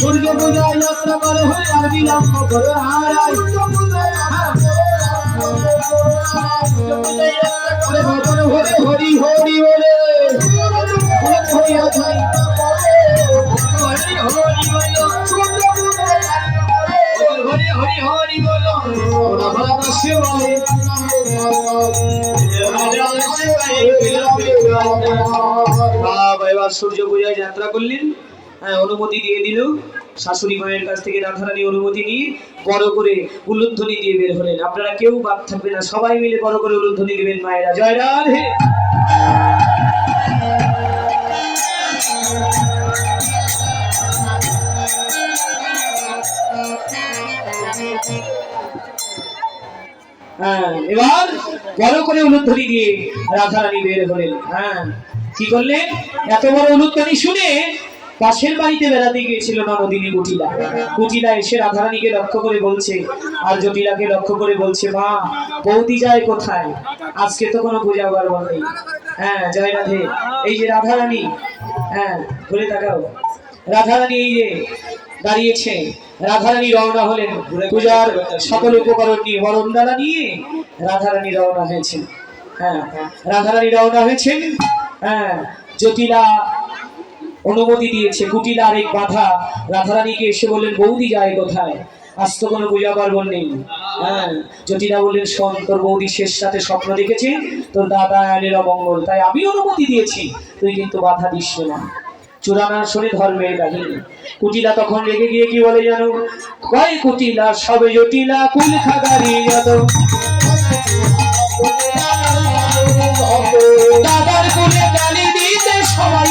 সূর্য পূজায় যাত্রা করে হয়ে আর বিলম্ব করো হারাই ভজন হরে হরি হরি বলে হরিয়া যাই ওরা ভরা দাসে বলে বাবা এবার সূর্য পূজায় যাত্রা করলেন হ্যাঁ অনুমতি দিয়ে দিল। শাশুড়ি মায়ের কাছ থেকে রাধারানী অনুমতি নিয়ে বড় করে উলুধ্বনি দিয়ে বের হলেন। আপনারা কেউ বাদ থাকবে না, সবাই মিলে বড় করে উলুধ্বনি দিবেন মায়েরা। জয় রাধে। হ্যাঁ এবার বড় করে উলুধ্বনি দিয়ে রাধারানী বের হলেন। হ্যাঁ কি করলেন? এত বড় উলুধ্বনি শুনে পাশের বাড়িতে বেড়াতে গিয়েছিল নবদিনী কুটিলা। কুটিলা এসে রাধারানীকে লক্ষ্য করে বলছে, আর জটিলাকে লক্ষ্য করে বলছে, মা, বৌদি যায় কোথায়? আজকে তো কোনো পূজা পার্বণ নেই। হ্যাঁ জয় রাধে। এই যে রাধারানী হ্যাঁ ঘুরে তাকাও। রাধারানী এই যে দাঁড়িয়েছে, রাধারানী রওনা হলেন। পূজার সকল উপকরণ নিয়ে বরণডালা নিয়ে রাধারানী রওনা হয়েছেন। হ্যাঁ রাধারানী রওনা হয়েছেন। হ্যাঁ জটিলা অনুমতি দিয়েছে। কুটিলা আরেক বাধা রাধারানীকে এসে বললেন, বৌদি যায় কোথায়? আজ তো কোনো পূজা পার্বণ নেই। হ্যাঁ জটিলা বললেন, শোন, তোর বৌদি শেষ সাথে স্বপ্ন দেখেছি, তোর দাদা আনের অমঙ্গল, তাই আমি অনুমতি দিয়েছি। তুই কিন্তু বাধা দিস না। চূড়ানা শনি ধর্মের কাহিনী কুটিলা তখন রেগে গিয়ে কি বলে জানো? কয় কুটিলা, সবে জটিলা কুল খাগারি যত দাদার কুলে গালি দিতে সবাই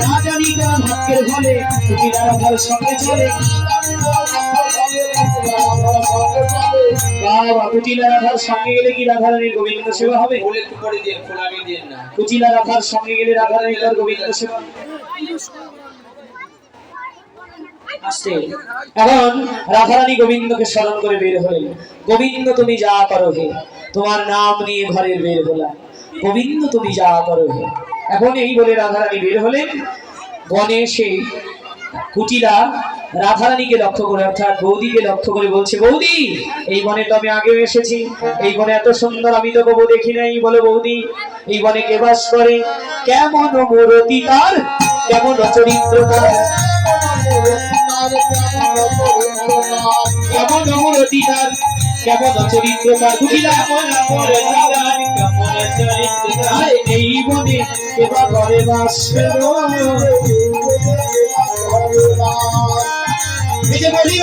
না জানি কার ভাগ্যের ফলে উতিলা রাধার সঙ্গে চলে। রাধার সঙ্গে গেলে কি রাধারানীর গোবিন্দ সেবা হবে? কুচিলা রাধার সঙ্গে গেলে রাধারানীর আর গোবিন্দ সেবা এখন রাধারানী গোবিন্দকে স্মরণ করে বের হলেন গোবিন্দ তুমি যা করো হে তোমার নাম নিয়ে ঘরের বের হলাম। গোবিন্দ তুমি যা করো এখন এই বলে রাধারানী বের হলেন বনে কুটিলা রাধারানীকে লক্ষ্য করে অর্থাৎ বৌদিকে লক্ষ্য করে বলছে বৌদি এই বনে তো আমি আগেও এসেছি এই বনে এত সুন্দর আমি তো কবু দেখি নাই বলো বৌদি এই বনে কে বাস করে কেমন মূরতি তার কেমন চরিত্র তার কেমন মূরতি তার কেমন চরিত্র তার এই বনে কেবা ঘরে দেবে বলি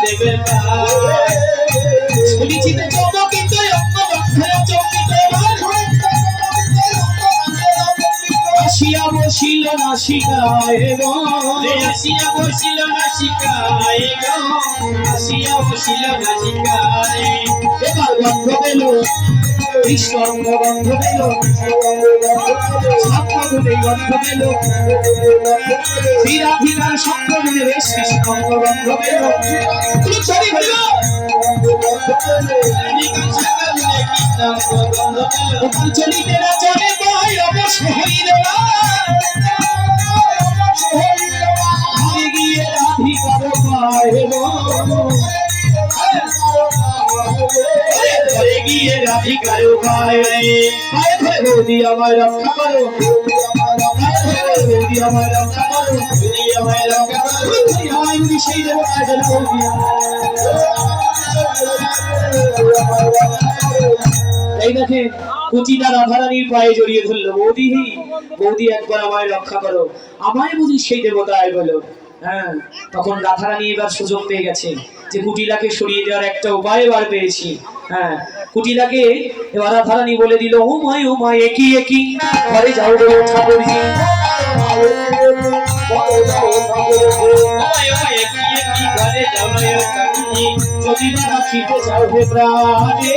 দেবে আসিয়া বসিল না শিখায় গো। আসিয়া বসিল না শিখায় গো। আসিয়া বসিল না এবার গন্ধ পেল গন্ধ গন্ধ বেশ কৃষ্ণ গন্ধ পেল। চলি হইল ওখান চলিতে না চলে বই অবশ্য হইল গিয়ে রাধিকার পাইব ঘরে গিয়ে রাধিকার পাইব পায়ে ধরে বৌদি আমায় রক্ষা করো বৌদি আমায় রক্ষা করো বৌদি আমায় রক্ষা করো সেই দেবো বৌদি এই দেখেন কুচিটা রাধারানীর পায়ে জড়িয়ে ধরলো বৌদি বৌদি একবার আমায় রক্ষা করো। আমায় বুঝি সেই দেবতায় বলো হ্যাঁ তখন রাধারানী এবার সুযোগ পেয়ে গেছে যে কুটিলাকে সরিয়ে দেওয়ার একটা উপায় এবার পেয়েছি। হ্যাঁ কুটিলাকে এবার রাধারানী বলে দিল, ও মায় ও মায় একই একই ঘরে যাও রে ঠাকুরজি। যদি না রাখিতে চাও হে প্রাণে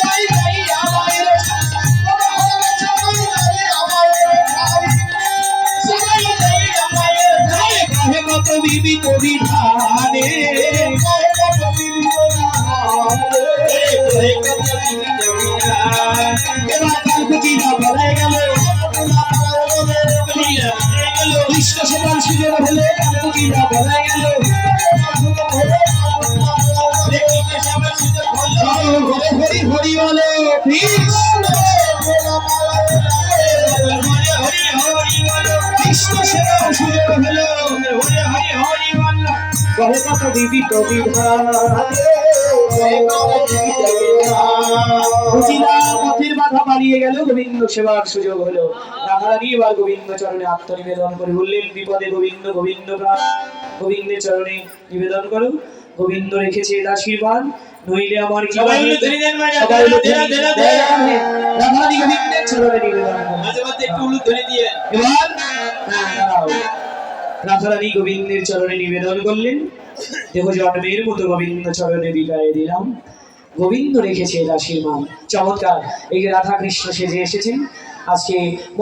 কহে কত কবি পথের বাধা পালিয়ে গেল গোবিন্দ সেবার সুযোগ হলো। রাধারানী এবার গোবিন্দ চরণে আত্মনিবেদন করে। বললেন বিপদে গোবিন্দ গোবিন্দ গোবিন্দের চরণে নিবেদন করো। গোবিন্দ রেখেছে এর আশীর্বাদ। নইলে আমার কি সবাই হবে? ধরে দেন মায়েরা, সবাই মিলে ধরে দেন। রাধারানী গোবিন্দের চরণে নিবেদন মাঝে মাঝে একটু উলু ধরে দিয়ে। এবার দাঁড়াও। রাধারানী গোবিন্দের চরণে নিবেদন করলেন। দেহ জন্মের মতো গোবিন্দ চরণে বিদায় দিলাম। গোবিন্দ রেখেছে দাসীর মান। চমৎকার। এই রাধা কৃষ্ণ সেজে এসেছেন। আজকে